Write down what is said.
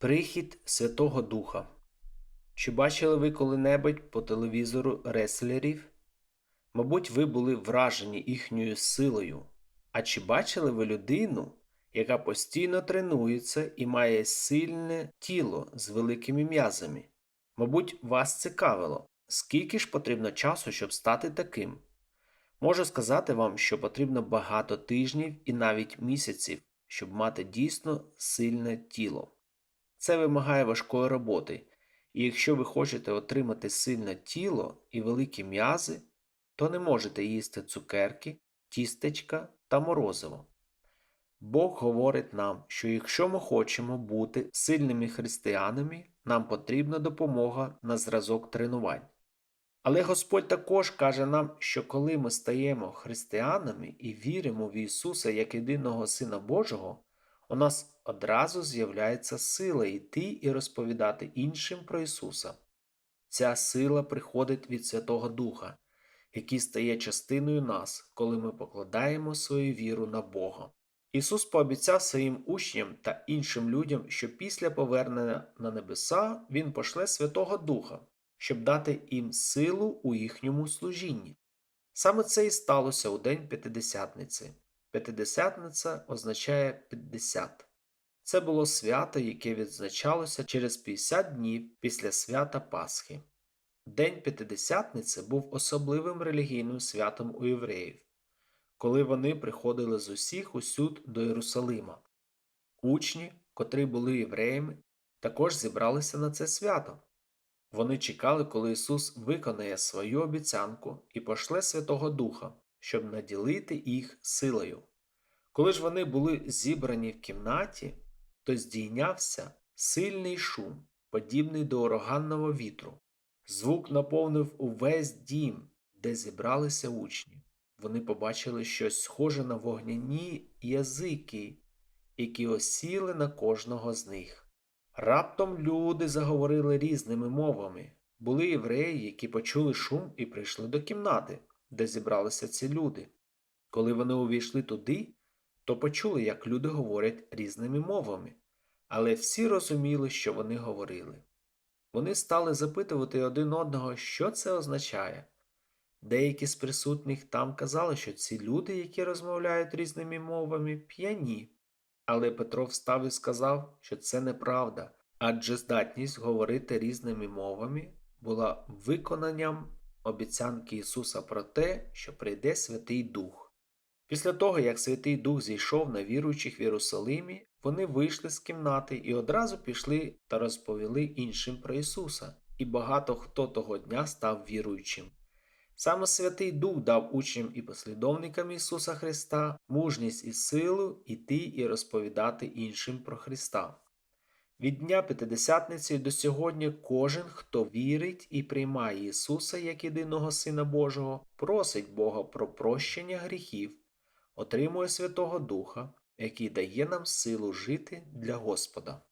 Прихід Святого Духа. Чи бачили ви коли-небудь по телевізору реслерів? Мабуть, ви були вражені їхньою силою. А чи бачили ви людину, яка постійно тренується і має сильне тіло з великими м'язами? Мабуть, вас цікавило, скільки ж потрібно часу, щоб стати таким? Можу сказати вам, що потрібно багато тижнів і навіть місяців, щоб мати дійсно сильне тіло. Це вимагає важкої роботи, і якщо ви хочете отримати сильне тіло і великі м'язи, то не можете їсти цукерки, тістечка та морозиво. Бог говорить нам, що якщо ми хочемо бути сильними християнами, нам потрібна допомога на зразок тренувань. Але Господь також каже нам, що коли ми стаємо християнами і віримо в Ісуса як єдиного Сина Божого, у нас одразу з'являється сила йти і розповідати іншим про Ісуса. Ця сила приходить від Святого Духа, який стає частиною нас, коли ми покладаємо свою віру на Бога. Ісус пообіцяв своїм учням та іншим людям, що після повернення на небеса Він пошле Святого Духа, щоб дати їм силу у їхньому служінні. Саме це і сталося у день П'ятидесятниці. П'ятидесятниця означає 50. Це було свято, яке відзначалося через 50 днів після свята Пасхи. День П'ятидесятниці був особливим релігійним святом у євреїв, коли вони приходили з усіх усюд до Єрусалима. Учні, котрі були євреями, також зібралися на це свято. Вони чекали, коли Ісус виконає свою обіцянку і пошле Святого Духа, щоб наділити їх силою. Коли ж вони були зібрані в кімнаті, то здійнявся сильний шум, подібний до ураганного вітру. Звук наповнив увесь дім, де зібралися учні. Вони побачили щось схоже на вогняні язики, які осіли на кожного з них. Раптом люди заговорили різними мовами. Були євреї, які почули шум і прийшли до кімнати, де зібралися ці люди. Коли вони увійшли туди, то почули, як люди говорять різними мовами, але всі розуміли, що вони говорили. Вони стали запитувати один одного, що це означає. Деякі з присутніх там казали, що ці люди, які розмовляють різними мовами, п'яні. Але Петро встав і сказав, що це неправда, адже здатність говорити різними мовами була виконанням обіцянки Ісуса про те, що прийде Святий Дух. Після того, як Святий Дух зійшов на віруючих в Єрусалимі, вони вийшли з кімнати і одразу пішли та розповіли іншим про Ісуса, і багато хто того дня став віруючим. Саме Святий Дух дав учням і послідовникам Ісуса Христа мужність і силу йти і розповідати іншим про Христа. Від Дня П'ятидесятниці до сьогодні кожен, хто вірить і приймає Ісуса як єдиного Сина Божого, просить Бога про прощення гріхів, отримує Святого Духа, який дає нам силу жити для Господа.